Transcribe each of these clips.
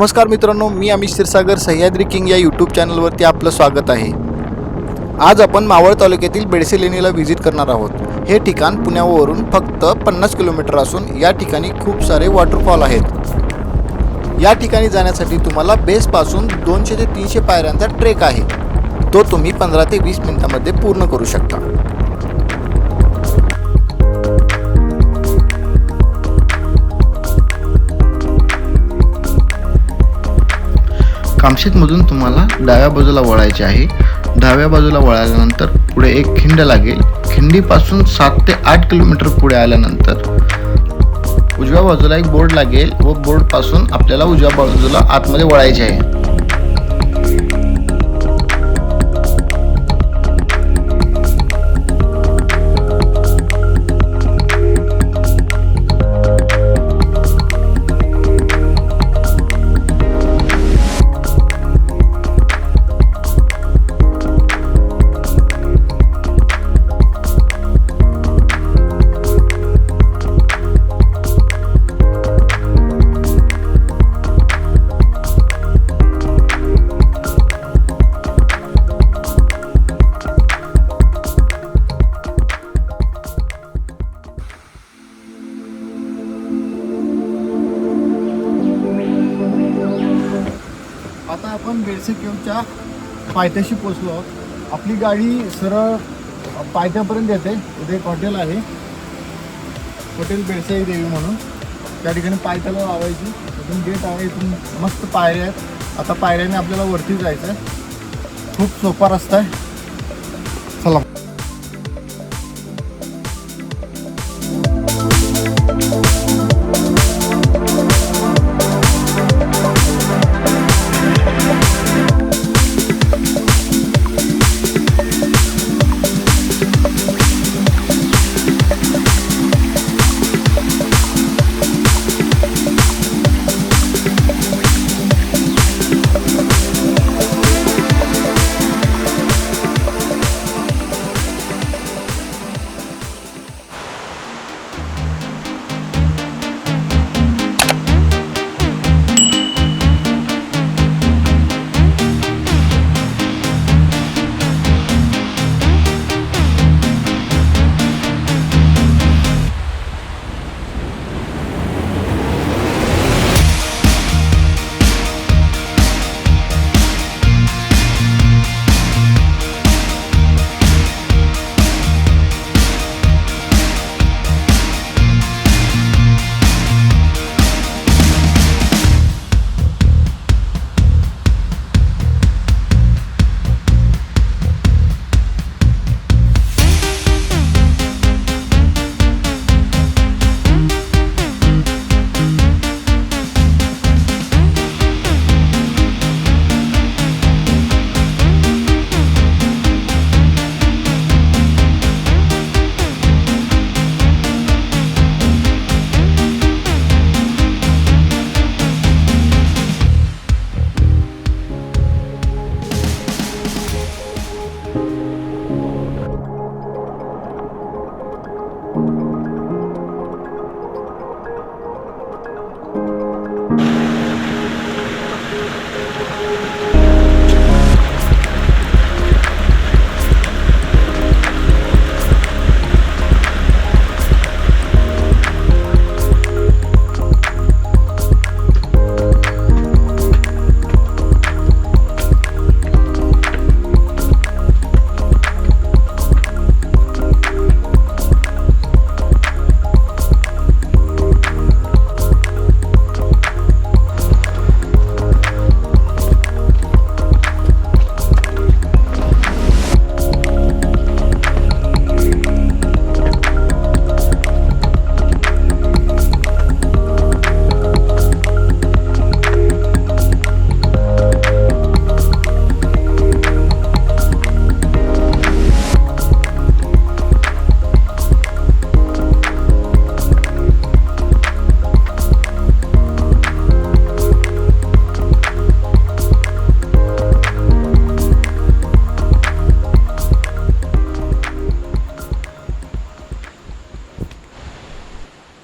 नमस्कार मित्रांनो मी अमित क्षीरसागर सह्याद्री किंग या यूट्यूब चॅनलवरती आपलं स्वागत आहे. आज आपण मावळ तालुक्यातील बेडसे लेणीला व्हिजिट करणार आहोत. हे ठिकाण पुण्यावरून फक्त पन्नास किलोमीटर असून या ठिकाणी खूप सारे वॉटरफॉल आहेत. या ठिकाणी जाण्यासाठी तुम्हाला बेसपासून दोनशे ते तीनशे पायऱ्यांचा ट्रेक आहे. तो तुम्ही पंधरा ते वीस मिनिटामध्ये पूर्ण करू शकता. कामशेतमधून तुम्हाला डाव्या बाजूला वळायचे आहे. डाव्या बाजूला वळाल्यानंतर पुढे एक खिंड लागेल. खिंडीपासून सात ते आठ किलोमीटर पुढे आल्यानंतर उजव्या बाजूला एक बोर्ड लागेल व बोर्डपासून आपल्याला उजव्या बाजूला आतमध्ये वळायचे आहे. आपण बेडसे केवच्या पायथ्याशी पोचलो आहोत. आपली गाडी सरळ पायथ्यापर्यंत येते. इथे एक हॉटेल आहे. हॉटेल बेडसाई देवी म्हणून. त्या ठिकाणी पायथ्याला लावायची. इथून गेट आहे. इथून मस्त पायऱ्या आहेत. आता पायऱ्याने आपल्याला वरती जायचं आहे खूप सोपा रस्ता आहे. चला.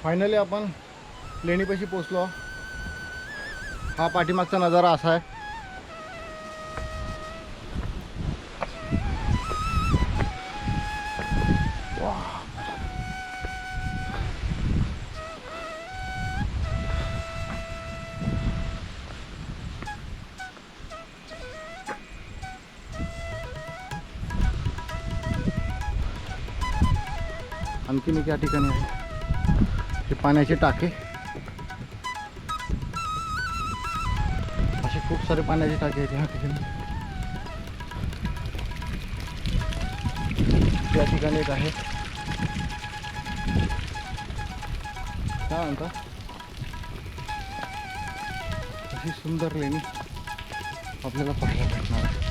फायनली आपण लेणीपाशी पोचलो हा पाठीमागचा नजारा असा आहे. आणखीन एक या ठिकाणी आहे. हे पाण्याचे टाके. असे खूप सारे पाण्याचे टाके आहेत ह्या ठिकाणी. त्या ठिकाणी एक आहे. काय म्हणता? अशी सुंदर लेणी आपल्याला पाहायला भेटणार आहे.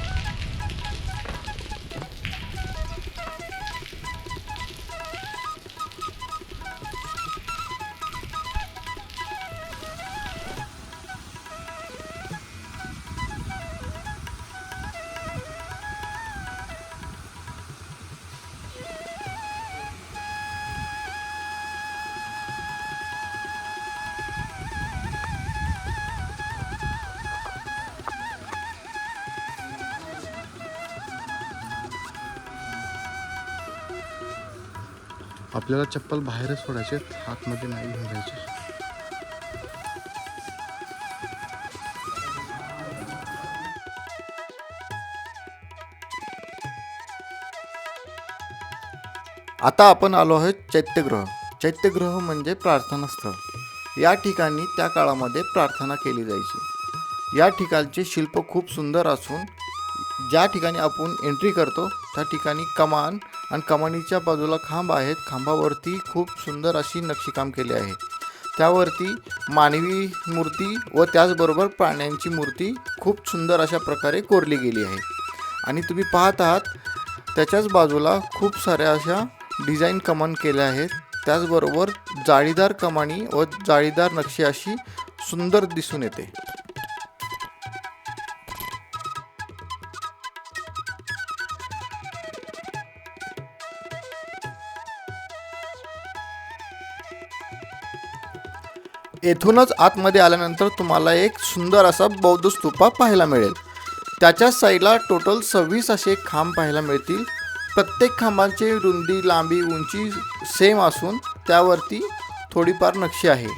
आपल्याला चप्पल बाहेरच सोडायचे आतमध्ये नाही घेऊन जायचे. आता आपण आलो आहोत चैत्यगृह चैत्यगृह म्हणजे प्रार्थनास्थळ. या ठिकाणी त्या काळामध्ये प्रार्थना केली जायची. या ठिकाणचे शिल्प खूप सुंदर असून ज्या ठिकाणी आपण एंट्री करतो त्या ठिकाणी कमान आणि कमानीच्या बाजूला खांब आहेत. खांबावरती खूप सुंदर अशी नक्षीकाम केले आहे. त्यावरती मानवी मूर्ती व त्याचबरोबर प्राण्यांची मूर्ती खूप सुंदर अशा प्रकारे कोरली गेली आहे. आणि तुम्ही पाहत आहात त्याच्याच बाजूला खूप साऱ्या अशा डिझाईन कमान केल्या आहेत. त्याचबरोबर जाळीदार कमानी व जाळीदार नक्षी अशी सुंदर दिसून येते. येथूनच आतमध्ये आल्यानंतर तुम्हाला एक सुंदर असा बौद्ध स्तूपा पाहायला मिळेल. त्याच्या साईडला टोटल सव्वीस असे खांब पाहायला मिळतील. प्रत्येक खांबांची रुंदी लांबी उंची सेम असून त्यावरती थोडीफार नक्षी आहे.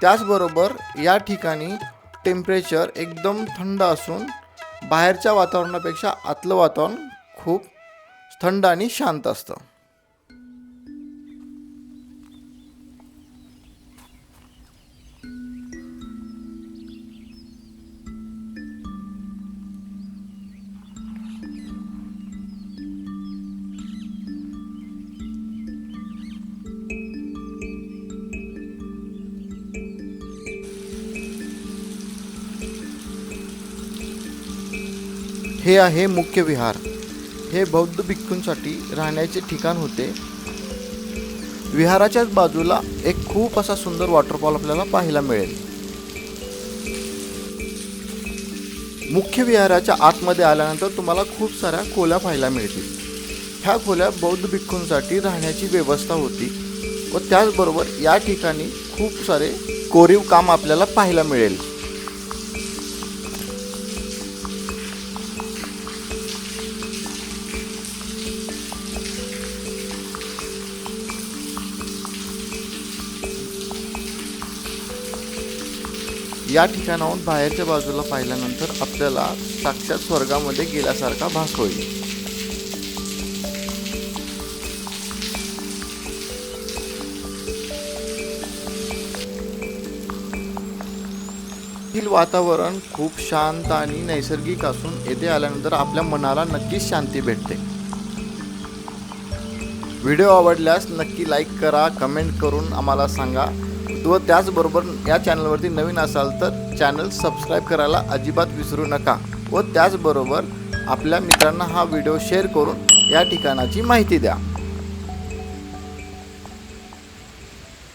त्याचबरोबर या ठिकाणी टेम्परेचर एकदम थंड असून बाहेरच्या वातावरणापेक्षा आतलं वातावरण खूप थंड आणि शांत असतं. हे आहे मुख्य विहार. हे बौद्ध भिक्खूंसाठी राहण्याचे ठिकाण होते. विहाराच्याच बाजूला एक खूप असा सुंदर वॉटरफॉल आपल्याला पाहायला मिळेल. मुख्य विहाराच्या आतमध्ये आल्यानंतर तुम्हाला खूप साऱ्या खोल्या पाहायला मिळतील. ह्या खोल्या बौद्ध भिक्खूंसाठी राहण्याची व्यवस्था होती व त्याचबरोबर या ठिकाणी खूप सारे कोरीव काम आपल्याला पाहायला मिळेल. या ठिकाणाहून बाहेरच्या बाजूला पाहिल्यानंतर आपल्याला साक्षात स्वर्गामध्ये गेल्यासारखा भास होईल. येथील वातावरण खूप शांत आणि नैसर्गिक असून येथे आल्यानंतर आपल्या मनाला नक्कीच शांती भेटते. व्हिडिओ आवडल्यास नक्की लाईक करा कमेंट करून आम्हाला सांगा. व त्याचबरोबर या चॅनलवरती नवीन असाल तर चॅनल सबस्क्राईब करायला अजिबात विसरू नका व त्याचबरोबर आपल्या मित्रांना हा व्हिडिओ शेअर करून या ठिकाणाची माहिती द्या.